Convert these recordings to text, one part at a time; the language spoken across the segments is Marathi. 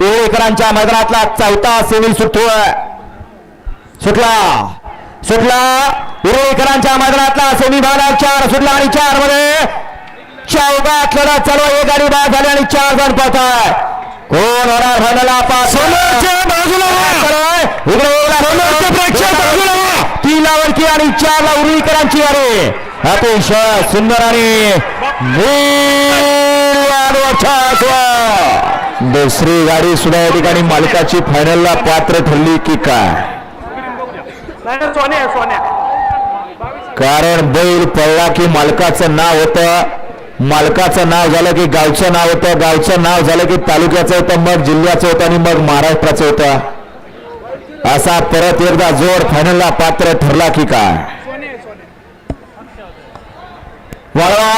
येळेकरांच्या मैदानातला चौथा सेमी सुटतोय. सुटला. सुटला. विरोळीकरांच्या मैदानातला सेमी भागात चार सुटला आणि चारमध्ये चौकात लढत चालू आहे. एक गाडी बाद झाली आणि चार जण आहे कोण होणार फायनलला पाच समोरच्या बाजूला व्हा. इकडे समोरच्या प्रेक्षक बाजूला व्हा. तीन लावरची आणि चार ला उरुळीकरांची गाडी. अतिशय सुंदर आणि दुसरी गाडी सुद्धा या ठिकाणी मालकाची फायनलला पात्र ठरली की काय? कारण बैल पडला की मालकाचं नाव होतं. मालकाचं नाव झालं की गावचं नाव होतं. गावचं नाव झालं की तालुक्याचं होतं मग जिल्ह्याचं होतं आणि मग महाराष्ट्राचं होतं. असा परत एकदा जोर फायनलला पात्र ठरला की काय? वळवा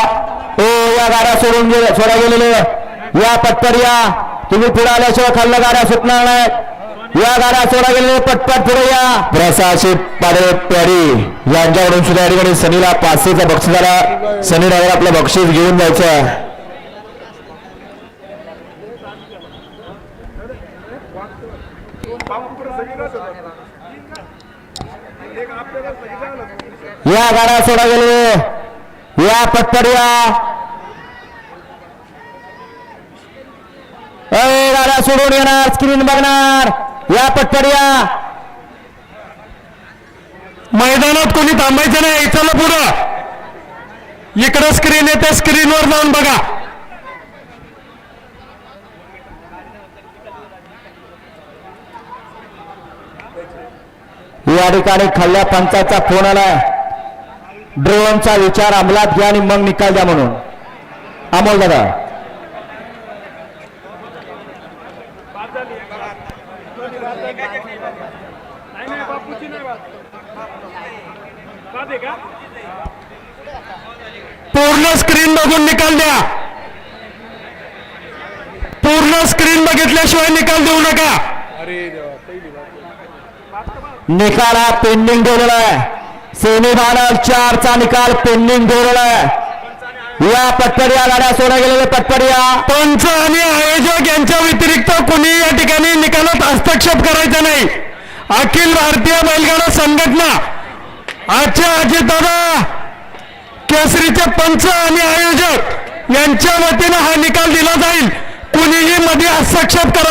ओ या गाड्या सोडून गेले सोडा गेलेले. या पटपट या तुम्ही पुढे आल्याशिवाय खाल्ल्या गाड्या सुटणार नाही. या गाड्या सोडा गेलेले पटपट पुढे या. प्रसाशित पाडे प्यारी. यांच्याकडून सुद्धा या ठिकाणी सनीला पाचशेचं बक्षीस झाला सनी ड्रायव्हर आपलं बक्षीस घेऊन जायचं. या गाड्या सोडा गेलेले. या पटपट या अय गाड्या सोडून येणार स्क्रीन बघणार. या पटपट या मैदानात कोणी थांबायचं नाही चला पुढं. इकडं स्क्रीन येते स्क्रीनवर जाऊन बघा. या ठिकाणी खाल्ल्या पंचाचा फोन आलाय ड्रोनचा विचार अंमलात घ्या आणि मग निकाल द्या म्हणून. अमोल दादा. नाही नाही बापूची नाही बात. का? पूर्ण स्क्रीन बघून निकाल द्या. पूर्ण स्क्रीन बघितल्याशिवाय निकाल देऊ नका. निकाल हा पेंडिंग ठेवलेला आहे. सेमी फायनल चारचा निकाल पेंडिंग ठेवलेला आहे. या पटपडिया गाड्या सोडल्या गेलेल्या पटपडिया. पंच आणि आयोजक यांच्या व्यतिरिक्त कोणी या ठिकाणी निकालात हस्तक्षेप करायचा नाही. अखिल भारतीय बैलगाडा संघटना आजच्या अजितदादा केसरीचे पंच आणि आयोजक यांच्या वतीनं हा निकाल दिला जाईल. कुणीही मध्ये हस्तक्षेप करायचा